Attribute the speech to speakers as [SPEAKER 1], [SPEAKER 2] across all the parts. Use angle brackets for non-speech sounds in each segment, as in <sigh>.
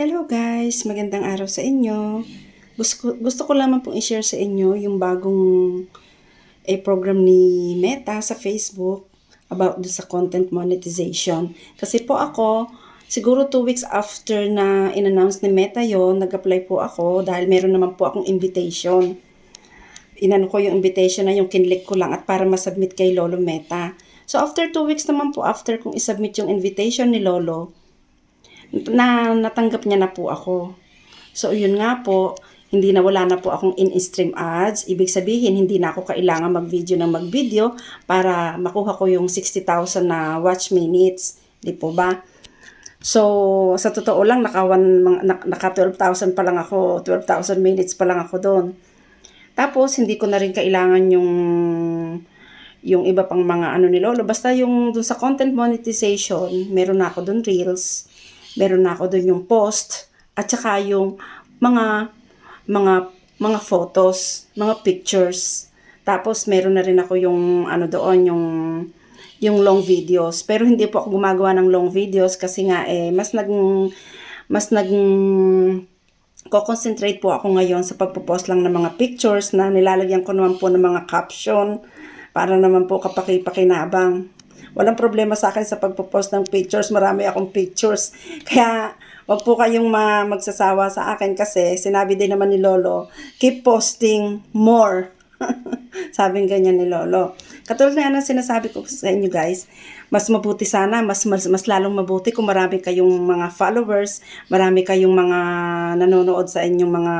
[SPEAKER 1] Hello guys, magandang araw sa inyo. Gusto, gusto ko lamang pong i-share sa inyo yung bagong eh, program ni Meta sa Facebook about do sa content monetization. Kasi po ako, siguro two weeks after na in-announce ni Meta yon nag-apply po ako dahil meron naman po akong invitation. Inano ko yung invitation na yung kinlik ko lang at para masubmit kay Lolo Meta. So after two weeks naman po, after kong isubmit yung invitation ni Lolo, na natanggap niya na po ako. So, yun nga po, hindi na wala na po akong in-stream ads. Ibig sabihin, hindi na ako kailangan mag-video ng mag-video para makuha ko yung 60,000 na watch minutes. Di po ba? So, sa totoo lang, naka, naka 12,000 pa lang ako, 12,000 minutes pa lang ako doon. Tapos, hindi ko na rin kailangan yung yung iba pang mga ano ni Lolo. Basta yung dun sa content monetization, meron na ako dun reels, meron na ako dun yung post, at saka yung mga mga mga photos, mga pictures. Tapos meron na rin ako yung ano doon, yung yung long videos. Pero hindi po ako gumagawa ng long videos kasi nga eh mas nag mas nag ko-concentrate po ako ngayon sa pagpo-post lang ng mga pictures na nilalagyan ko naman po ng mga caption para naman po kapaki-pakinabang. Walang problema sa akin sa pagpo-post ng pictures. Marami akong pictures. <laughs> Kaya wag po kayong ma- magsasawa sa akin kasi sinabi din naman ni Lolo, keep posting more. <laughs> Sabing ganyan ni Lolo. Katulad nga ng sinasabi ko sa inyo guys, mas mabuti sana, mas, mas, mas lalong mabuti kung marami kayong mga followers, marami kayong mga nanonood sa inyong mga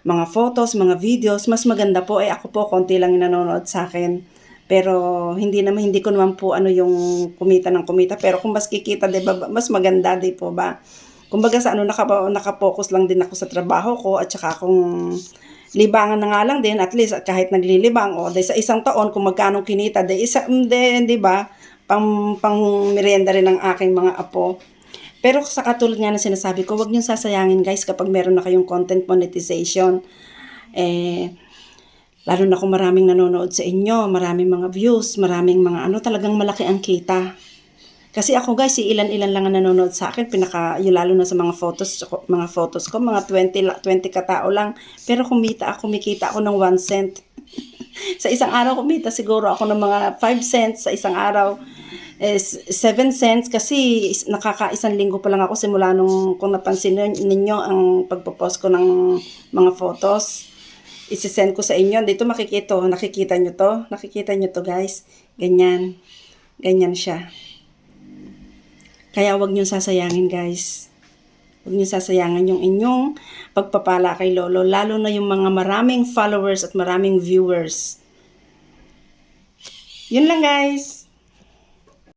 [SPEAKER 1] mga photos, mga videos, mas maganda po. Eh ako po, konti lang nanonood sa akin. Pero hindi naman hindi ko naman po ano yung kumita ng kumita. Pero kung mas kikita, 'di ba, mas maganda 'di po ba? Kumbaga sa ano naka naka-focus lang din ako sa trabaho ko at saka kung libangan na nga lang din at least kahit naglilibang o dahil sa isang taon kung magkano kinita de isa de, 'di ba? Pang pang merienda rin ng aking mga apo. Pero sa katulad nga na sinasabi ko, wag niyo sasayangin guys kapag meron na kayong content monetization. Eh, lalo na kung maraming nanonood sa inyo, maraming mga views, maraming mga ano, talagang malaki ang kita. Kasi ako guys, si ilan-ilan lang ang nanonood sa akin, pinaka, yung lalo na sa mga photos, mga photos ko, mga 20, la- 20 katao lang. Pero kumita ako, kumikita ako ng 1 cent. <laughs> sa isang araw kumita siguro ako ng mga 5 cents sa isang araw. is 7 cents kasi is- nakaka-isang linggo pa lang ako simula nung kung napansin nin- ninyo ang pagpo-post ko ng mga photos. Isisend ko sa inyo. Dito makikita, nakikita nyo to. Nakikita nyo to guys. Ganyan. Ganyan siya. Kaya wag niyo sasayangin guys. Huwag niyo sasayangan yung inyong pagpapala kay Lolo, lalo na yung mga maraming followers at maraming viewers. Yun lang guys.